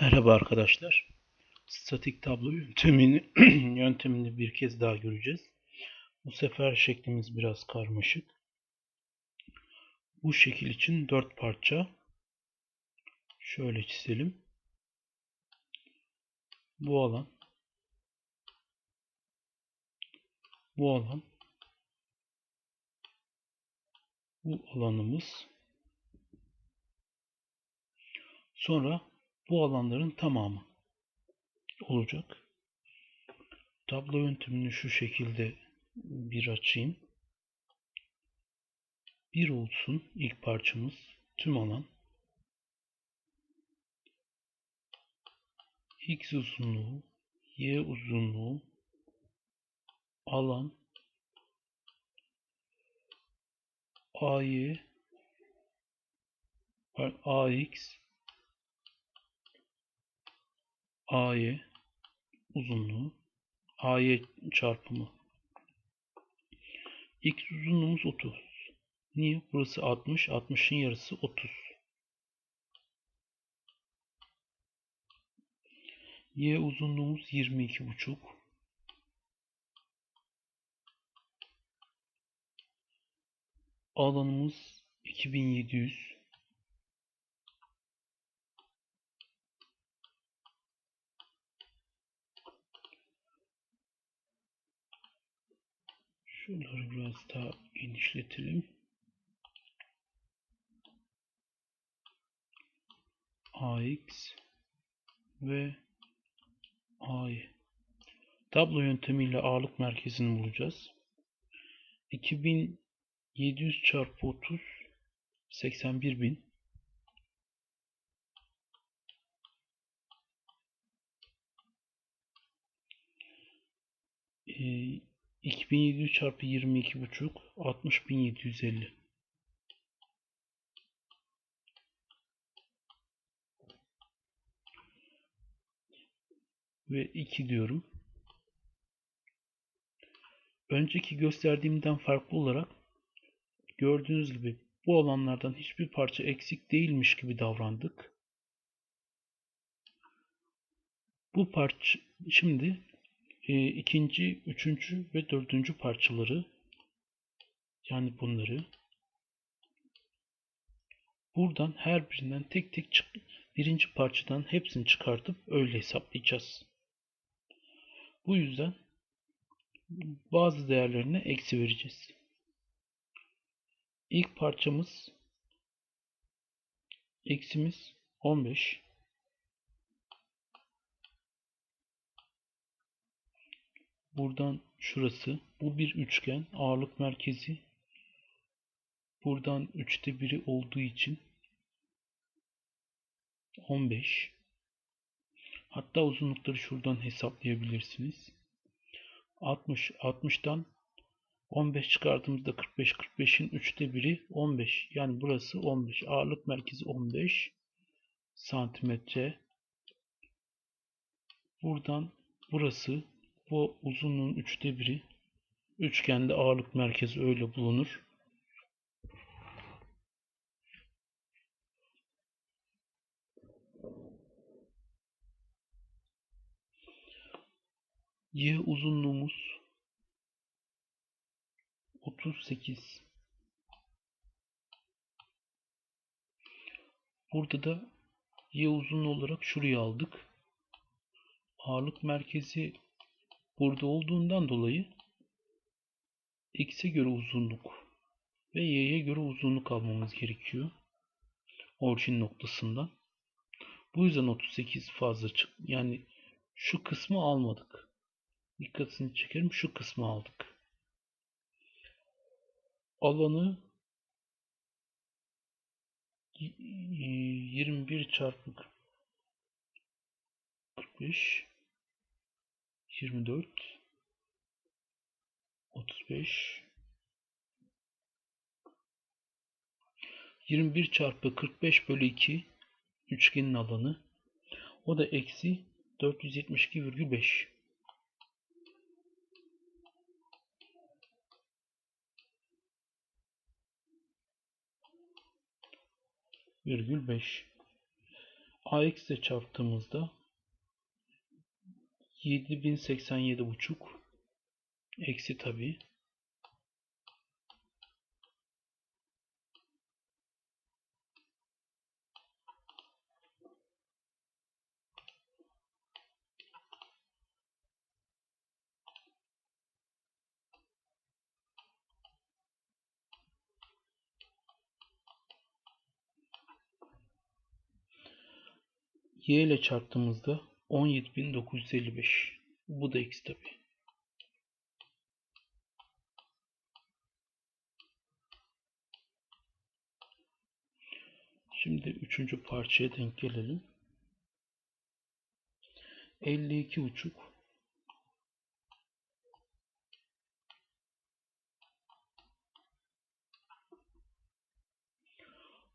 Merhaba arkadaşlar. Statik tablo yöntemini yöntemini bir kez daha göreceğiz. Bu sefer şeklimiz biraz karmaşık. Bu şekil için dört parça. Şöyle çizelim. Bu alan. Bu alan. Bu alanımız. Sonra bu alanların tamamı olacak. Tablo yöntemini şu şekilde bir açayım. Bir olsun ilk parçamız tüm alan. X uzunluğu, Y uzunluğu, alan, AY, AX, AY uzunluğu AY çarpımı X uzunluğumuz 30. Niye? Burası 60. 60'ın yarısı 30. Y uzunluğumuz 22,5. Alanımız 2700. Şunları biraz daha genişletelim. AX ve AY. Tablo yöntemiyle ağırlık merkezini bulacağız. 2700 çarpı 30 81000 ee, 2700 çarpı 22 buçuk 60750 ve 2 diyorum. Önceki gösterdiğimden farklı olarak gördüğünüz gibi bu alanlardan hiçbir parça eksik değilmiş gibi davrandık. Bu parça şimdi ikinci, üçüncü ve dördüncü parçaları yani bunları buradan her birinden tek tek çık birinci parçadan hepsini çıkartıp öyle hesaplayacağız. Bu yüzden bazı değerlerine eksi vereceğiz. İlk parçamız eksimiz 15 Buradan şurası. Bu bir üçgen. Ağırlık merkezi. Buradan üçte biri olduğu için 15. Hatta uzunlukları şuradan hesaplayabilirsiniz. 60. 60'tan 15 çıkardığımızda 45. 45'in üçte biri 15. Yani burası 15. Ağırlık merkezi 15 santimetre. Buradan burası bu uzunluğun üçte biri. Üçgende ağırlık merkezi öyle bulunur. Y uzunluğumuz 38. Burada da Y uzunluğu olarak şuraya aldık. Ağırlık merkezi burada olduğundan dolayı x'e göre uzunluk ve y'ye göre uzunluk almamız gerekiyor. Orijin noktasından. Bu yüzden 38 fazla çık. Yani şu kısmı almadık. Dikkatini çekerim. Şu kısmı aldık. Alanı 21 çarpı 45 24 35 21 çarpı 45 bölü 2 üçgenin alanı. O da eksi 472,5 virgül 5 AX ile çarptığımızda 7087,5 eksi tabii. Y ile çarptığımızda 17955 bu da x tabii. Şimdi üçüncü parçaya denk gelelim. 52 buçuk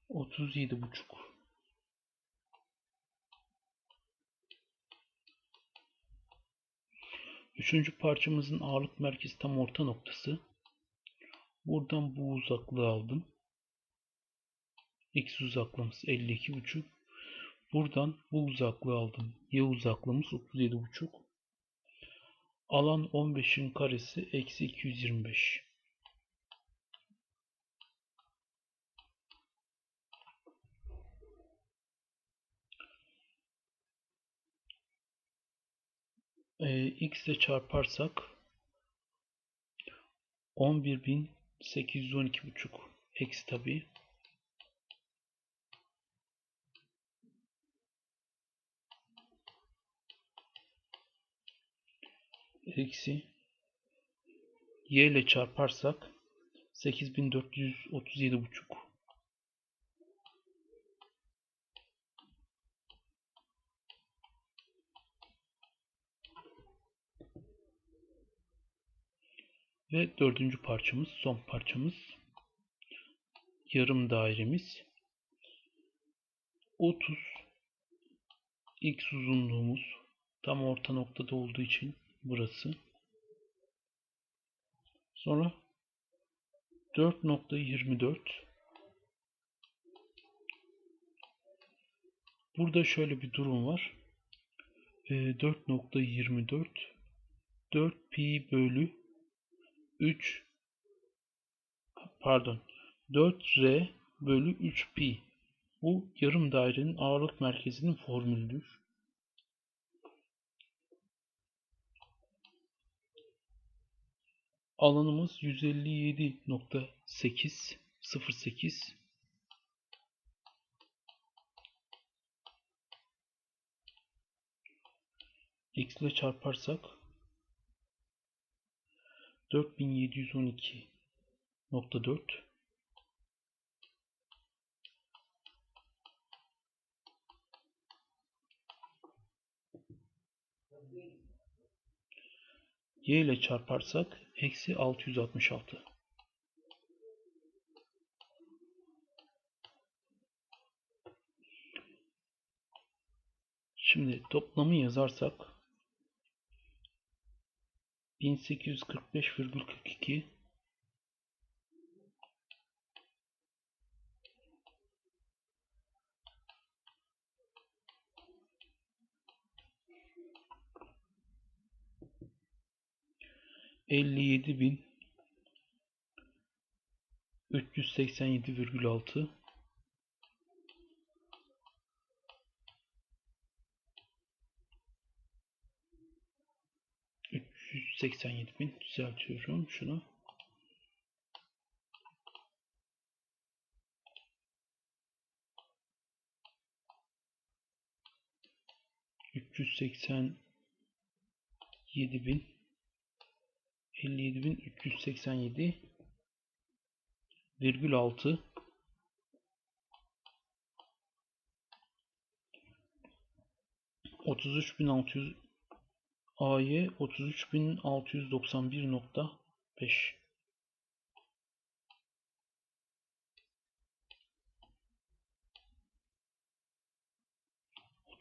Otuz yedi buçuk. Üçüncü parçamızın ağırlık merkezi tam orta noktası. Buradan bu uzaklığı aldım. X uzaklığımız 52,5. Buradan bu uzaklığı aldım. Y uzaklığımız 37,5. Alan 15'in karesi eksi 225. Ee, x ile çarparsak 11.812,5 eksi tabii. Eksi y ile çarparsak 8437,5 ve dördüncü parçamız son parçamız yarım dairemiz 30 x uzunluğumuz tam orta noktada olduğu için burası. Sonra 4.24 Burada şöyle bir durum var. 4.24 4 pi bölü 3 pardon 4r bölü 3 pi bu yarım dairenin ağırlık merkezinin formülüdür. Alanımız 157.8 08 x ile çarparsak 4712.4 y ile çarparsak eksi 666. Şimdi toplamı yazarsak 1845,42 57 bin 387,6 387 bin. Düzeltiyorum şunu. Üç yüz seksen yedi bin. 57.387 virgül 6 33.600 AY 33.691.5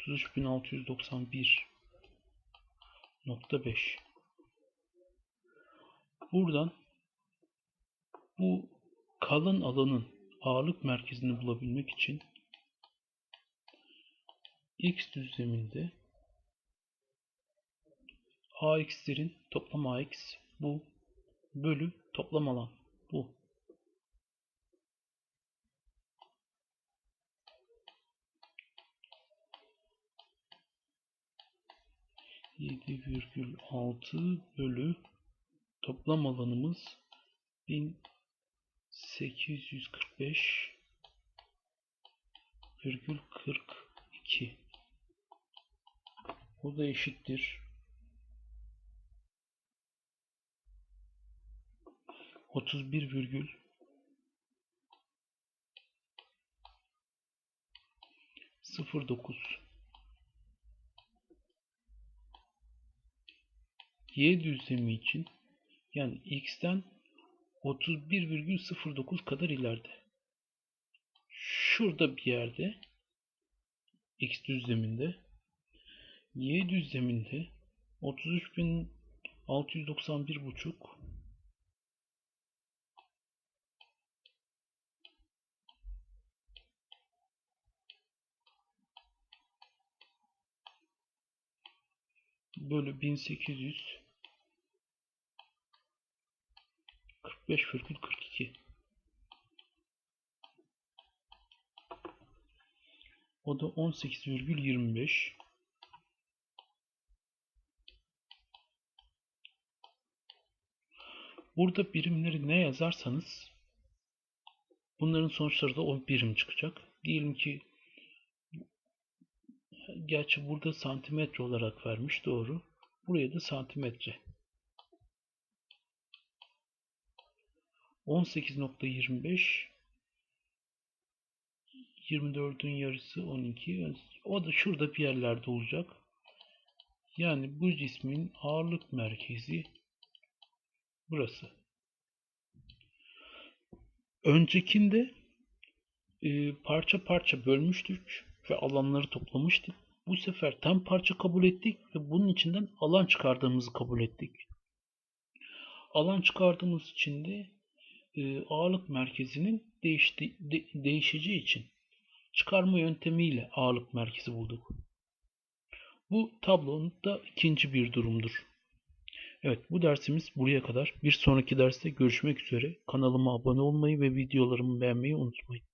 33.691.5 Buradan bu kalın alanın ağırlık merkezini bulabilmek için x düzleminde ax'lerin toplam ax bu bölü toplam alan bu. Yedi virgül altı bölü toplam alanımız bin sekiz yüz kırk beş virgül kırk iki. O da eşittir. 31 virgül 09 Y düzlemi için yani x'ten 31,09 kadar ileride. Şurada bir yerde x düzleminde y düzleminde 33.691,5 bölü 1800 45,42 O da 18,25 Burada birimleri ne yazarsanız bunların sonuçları da o birim çıkacak. Diyelim ki gerçi burada santimetre olarak vermiş doğru. Buraya da santimetre. 18.25 24'ün yarısı 12. O da şurada bir yerlerde olacak. Yani bu cismin ağırlık merkezi burası. Öncekinde e, parça parça bölmüştük ve alanları toplamıştık. Bu sefer tam parça kabul ettik ve bunun içinden alan çıkardığımızı kabul ettik. Alan çıkardığımız için de e, ağırlık merkezinin değişti, de, değişeceği için çıkarma yöntemiyle ağırlık merkezi bulduk. Bu tablonun da ikinci bir durumdur. Evet bu dersimiz buraya kadar. Bir sonraki derste görüşmek üzere. Kanalıma abone olmayı ve videolarımı beğenmeyi unutmayın.